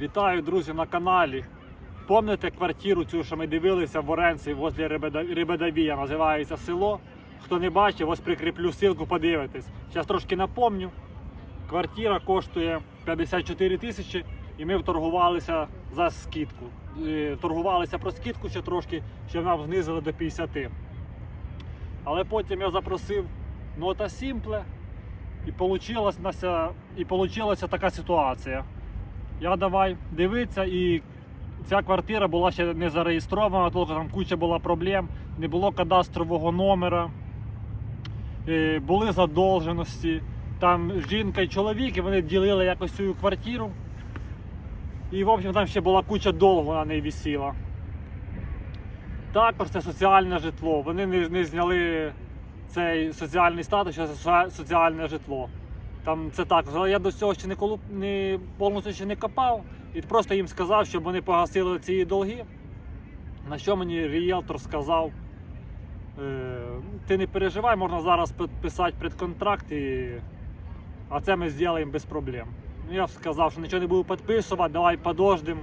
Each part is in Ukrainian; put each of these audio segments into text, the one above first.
Вітаю, друзі, на каналі. Помните квартиру цю, що ми дивилися в Оренці возле Рибеда- Рибедавія, називається село. Хто не бачив, ось прикріплю ссылку, подивитесь. Зараз трошки напомню. Квартира коштує 54 тисячі і ми торгувалися за скидку. Е, Торгувалися про скидку ще трошки, щоб нам знизили до 50. Але потім я запросив нота Сімпле і получилася така ситуація. Я давай дивитися, і ця квартира була ще не зареєстрована, тільки там куча була проблем, не було кадастрового номера, е, були задовженості. Там жінка і чоловік, і вони ділили якось цю квартиру. І, в общем, там ще була куча долгу на неї висіла. Також це соціальне житло. Вони не, не зняли цей соціальний статус, що це соціальне житло. Там це також. Але я до цього ще не, колу, не повністю ще не копав і просто їм сказав, щоб вони погасили ці долги. На що мені ріелтор сказав, е, ти не переживай, можна зараз підписати предконтракт, і... а це ми зробимо без проблем. Ну, я сказав, що нічого не буду підписувати, давай подождемо,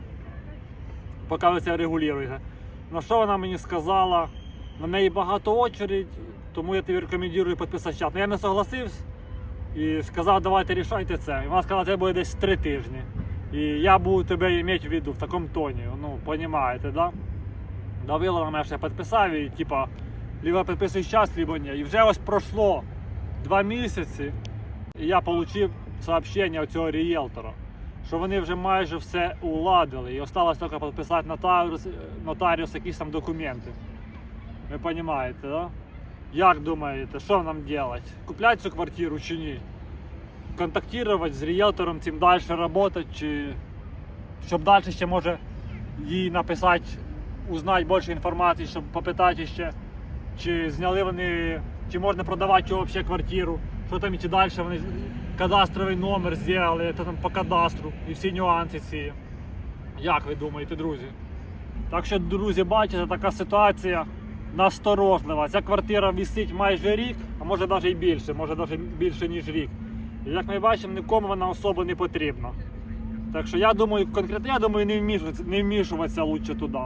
поки ви це регулюєте. На що вона мені сказала? На неї багато очередь, тому я тобі рекомендую підписати час. Ну, я не согласився і сказав, давайте рішайте це. І вона сказала, це буде десь три тижні. І я буду тебе мати в виду в такому тоні. Ну, розумієте, да? Давила на мене, що я підписав і типа, либо підписуєш час, либо ні. І вже ось пройшло два місяці, і я отримав сообщення від цього рієлтора, що вони вже майже все уладили. І осталось тільки підписати нотаріус, нотаріус якісь там документи. Ви розумієте, да? Як думаєте, що нам робити? Купляти цю квартиру чи ні? Контактувати з ріелтором, цим далі працювати, чи щоб далі ще може їй написати, узнати більше інформації, щоб попитати ще, чи зняли вони, чи можна продавати взагалі квартиру, що там і чи далі вони кадастровий номер зробили, це там по кадастру і всі нюанси ці. Як ви думаєте, друзі? Так що, друзі, бачите, така ситуація насторожлива. Ця квартира висить майже рік, а може навіть і більше, може навіть більше, ніж рік. І як ми бачимо, нікому вона особо не потрібна. Так що я думаю, конкретно я думаю, не вмішуватися, не вмішуватися лучше туди.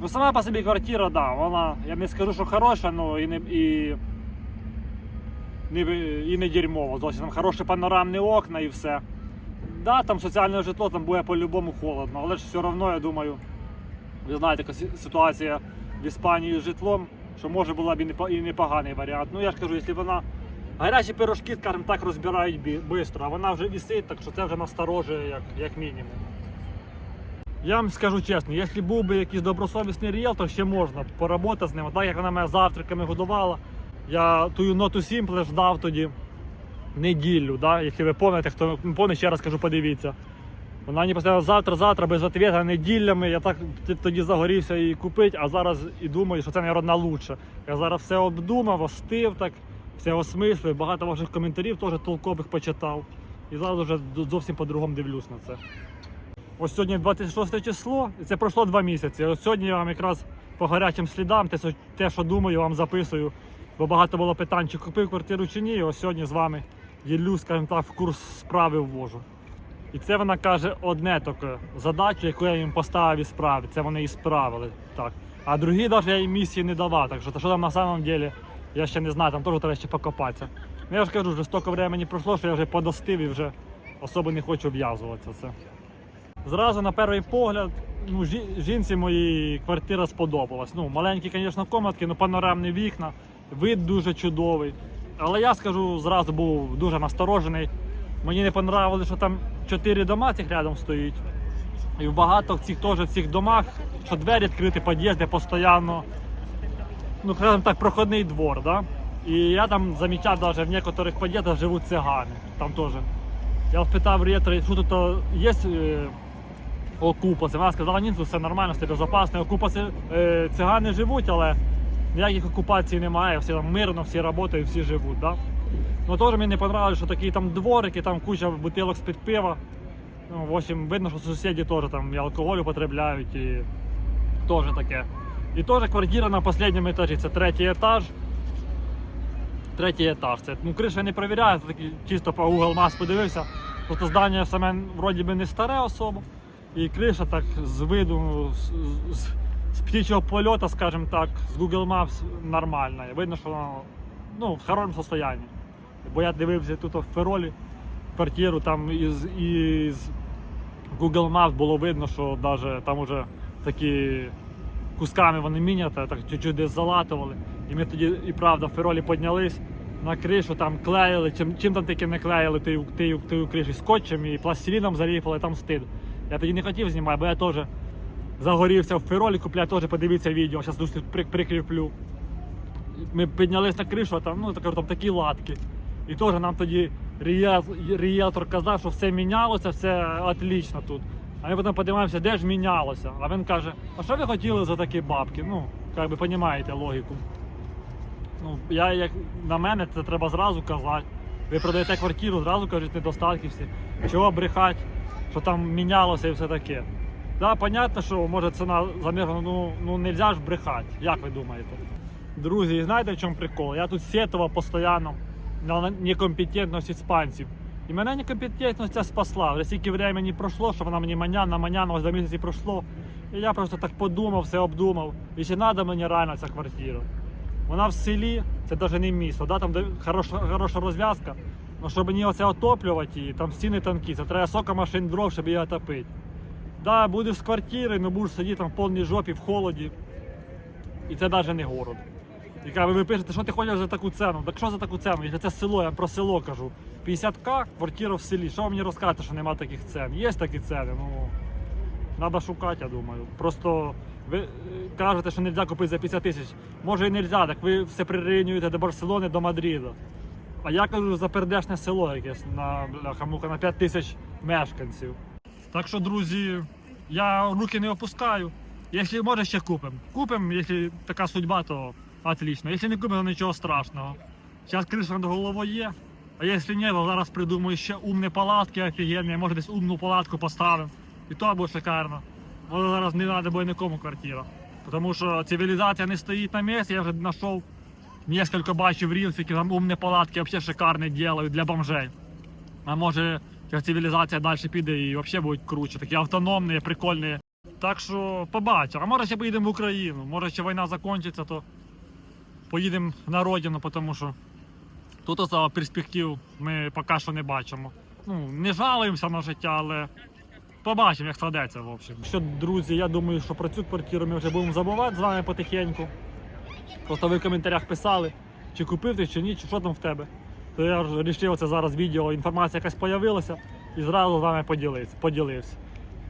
Ну сама по собі квартира, да, вона, я не скажу, що хороша, ну і не, і, не, і не дерьмово. Зовсім там хороші панорамні окна і все. Да, там соціальне житло там буде по-любому холодно, але ж все одно, я думаю, ви знаєте, яка ситуація в Іспанії з житлом, що може була б і непоганий варіант. Ну я ж кажу, якщо вона гарячі пирожки, скажімо так, розбирають швидко, а вона вже висить, так що це вже насторожує як, як мінімум. Я вам скажу чесно, якщо був би якийсь добросовісний ріелтор, ще можна поработати з ним. Так як вона мене завтраками годувала, я ту ноту Simple ждав тоді неділю, да? якщо ви пам'ятаєте, хто не пам'ятає, ще раз кажу, подивіться. Вона мені поставила завтра, завтра без відповіді, неділями. Я так тоді загорівся її купити, а зараз і думаю, що це найродна лучше. Я зараз все обдумав, остив так, все осмислив, багато ваших коментарів теж толкових почитав. І зараз вже зовсім по-другому дивлюсь на це. Ось сьогодні 26 число, і це пройшло два місяці. Ось сьогодні я вам якраз по гарячим слідам, те, що думаю, вам записую. Бо багато було питань, чи купив квартиру чи ні. І ось сьогодні з вами ділю, скажімо так, в курс справи ввожу. І це вона каже одне таке задачу, яку я їм поставив і справи. Це вони і справили. Так. А другі навіть я їм місії не давав. Так що, що там на самом деле, я ще не знаю, там теж треба ще покопатися. Ну я ж кажу, вже стільки времени пройшло, що я вже подостив і вже особо не хочу в'язуватися. Це. Зразу на перший погляд, ну, жінці моїй квартира сподобалась. Ну, маленькі, звісно, комнатки, ну панорамні вікна, вид дуже чудовий. Але я скажу, зразу був дуже насторожений. Мені не понравилось, що там чотири дома цих рядом стоїть. І в багато цих теж в цих домах, що двері відкриті, під'їзди постійно. Ну, скажімо так, проходний двор, да? І я там замічав, навіть в некоторих під'їздах живуть цигани. Там теж. Я спитав риелтора, що тут е, є е, окупаси. Вона сказала, ні, тут все нормально, все безпечно. Окупаси е, цигани живуть, але ніяких окупацій немає, всі там мирно, всі працюють, всі живуть. Да? Ну теж мені не понравилось, що такі там дворики, там куча бутилок з-під пива. Ну, в общем, видно, що сусіди теж там і алкоголь употребляють і теж таке. І теж квартира на останньому етажі, це третій етаж. Третій етаж. Це, ну, криша не перевіряю, це такий чисто по Google Maps подивився. Тобто здання саме вроді би не старе особо. І криша так з виду, з, з, з птічого польоту, скажімо так, з Google Maps нормальна. Видно, що вона ну, в хорошому стані. Бо я дивився тут в Феролі квартиру, там із, із Google Maps було видно, що даже там уже такі кусками вони міняти, так чуть-чуть десь залатували. І ми тоді і правда в Феролі піднялись на кришу, там клеїли, чим, чим там таки не клеїли тою, тою, тою криші скотчем і пластиліном заліпили, там стид. Я тоді не хотів знімати, бо я теж загорівся в Феролі, купляю теж подивіться відео, зараз прикріплю. Ми піднялись на кришу, а там, ну, так, там такі латки. І теж нам тоді ріел- ріелтор казав, що все мінялося, все отлично тут. А ми потім подивимося, де ж мінялося. А він каже, а що ви хотіли за такі бабки? Ну, як би розумієте логіку. Ну, я, як на мене, це треба зразу казати. Ви продаєте квартиру, зразу кажуть недостатки всі. Чого брехати, що там мінялося і все таке. Да, понятно, що може ціна замірена, ну, ну не можна ж брехати. Як ви думаєте? Друзі, знаєте в чому прикол? Я тут сетував постійно на некомпетентність іспанців. І мене некомпетентність спасла. Вже стільки времени пройшло, що вона мені маняна, маняна, ось до місяці пройшло. І я просто так подумав, все обдумав. І чи треба мені реально ця квартира? Вона в селі, це навіть не місто, да? там де хороша, хороша розв'язка. Ну, щоб мені оце отоплювати, і там стіни тонкі, це треба сока машин дров, щоб її отопити. Да, будеш з квартири, але будеш сидіти там в повній жопі, в холоді. І це навіть не город. Каже, ви пишете, що ти хочеш за таку ціну? Так що за таку ціну? Якщо це село, я про село кажу. 50к, квартира в селі. Що ви мені розкажете, що немає таких цін? Є такі ціни, ну треба шукати, я думаю. Просто ви е, кажете, що не можна купити за 50 тисяч. Може і не можна, так ви все прирівнюєте до Барселони, до Мадріда. А я кажу за передешне село якесь на бляха-муха, на 5 тисяч мешканців. Так що, друзі, я руки не опускаю. Якщо може, ще купимо. Купимо, якщо така судьба, то отлично. Якщо не купимо, то нічого страшного. Зараз криша над головою є. А якщо ні, то зараз придумаю ще умні палатки офігенні, може десь умну палатку поставимо. І то буде шикарно. Може зараз не треба буде нікому квартира. Тому що цивілізація не стоїть на місці, я вже знайшов несколько бачив рілсів, які там умні палатки взагалі шикарні роблять для бомжей. А може, цивілізація далі піде і взагалі будуть круче, такі автономні, прикольні. Так що побачимо. А може ще поїдемо в Україну. Може ще війна закінчиться, то поїдемо на родину, тому що тут особо перспектив ми поки що не бачимо. Ну, не жалуємося на життя, але побачимо, як складеться, в общем. Що, друзі, я думаю, що про цю квартиру ми вже будемо забувати з вами потихеньку. Просто ви в коментарях писали, чи купив ти, чи ні, чи що там в тебе. То я вирішив це зараз відео, інформація якась з'явилася і зразу з вами поділився.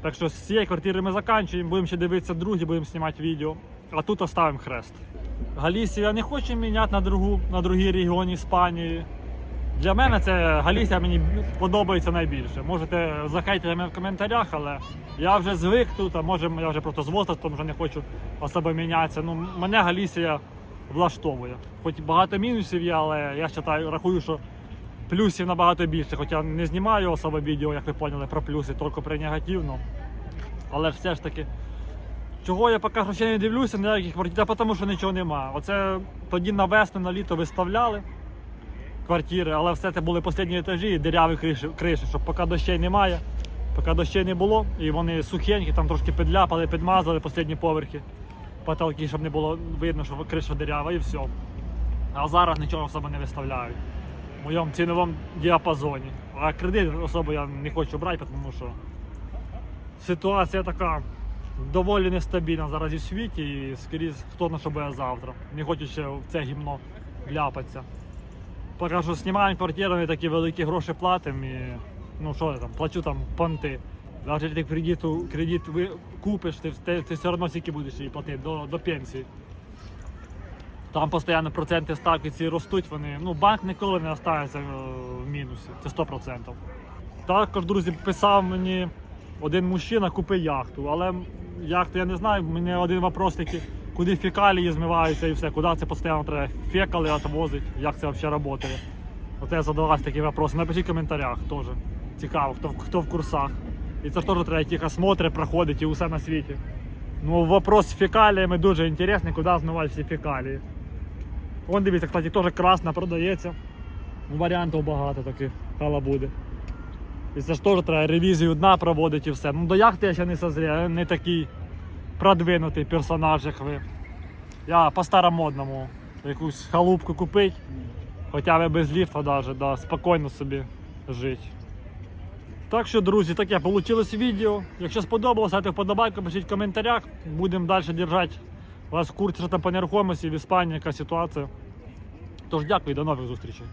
Так що з цієї квартири ми закінчуємо, будемо ще дивитися другі, будемо знімати відео. А тут оставимо хрест. Галісію я не хочу міняти на другу, на другий регіон Іспанії. Для мене це Галісія мені подобається найбільше. Можете захейтити мене в коментарях, але я вже звик тут, а може я вже просто з возрастом вже не хочу особо мінятися. Ну, мене Галісія влаштовує. Хоч багато мінусів є, але я вважаю, рахую, що плюсів набагато більше. Хоча не знімаю особо відео, як ви поняли, про плюси, тільки про негативно. Але все ж таки. Чого я поки ще не дивлюся, ніяких квартир, та тому що нічого нема. Оце тоді на весну, на літо виставляли квартири, але все це були останні етажі і диряві криші, криші, щоб поки дощей немає, поки дощей не було, і вони сухенькі, там трошки підляпали, підмазали останні поверхи, потолки, щоб не було видно, що криша дирява і все. А зараз нічого особо не виставляють в моєму ціновому діапазоні. А кредит особо я не хочу брати, тому що ситуація така доволі нестабільна зараз в світі, і скрізь хто на що буде завтра. Не хочу в це гімно вляпатися. Поки що знімаємо квартиру, і такі великі гроші платимо і ну що я там, плачу там понти. Навіть ти кредиту, кредит ви купиш, ти, ти, ти все одно скільки будеш її платити до, до пенсії. Там постійно проценти ставки ці ростуть, вони. Ну, банк ніколи не залишається в мінусі. Це 100%. Також, друзі, писав мені один мужчина, купи яхту. Але яхту я не знаю, у мене один вопрос такий, куди фекалії змиваються і все, куди це постійно треба фекали відвозити, як це взагалі працює. Оце я задавався такі питання. Напишіть в коментарях теж. Цікаво, хто, хто в курсах. І це теж треба ті осмотри проходить і усе на світі. Ну, вопрос з фекаліями дуже інтересний, куди змивають всі фекалії. Вон дивіться, кстати, теж красна продається. Ну, Варіантів багато таких халабуди. І це ж теж треба ревізію дна проводити і все. Ну до яхти я ще не созрів, не такий продвинутий персонаж, як ви. Я по-старомодному якусь халупку купить, хоча б без ліфта даже, да, спокійно собі жити. Так що, друзі, таке вийшло відео. Якщо сподобалося, ставте вподобайку, пишіть в коментарях. Будемо далі держати вас в курсі, що там по нерухомості в Іспанії, яка ситуація. Тож дякую і до нових зустрічей.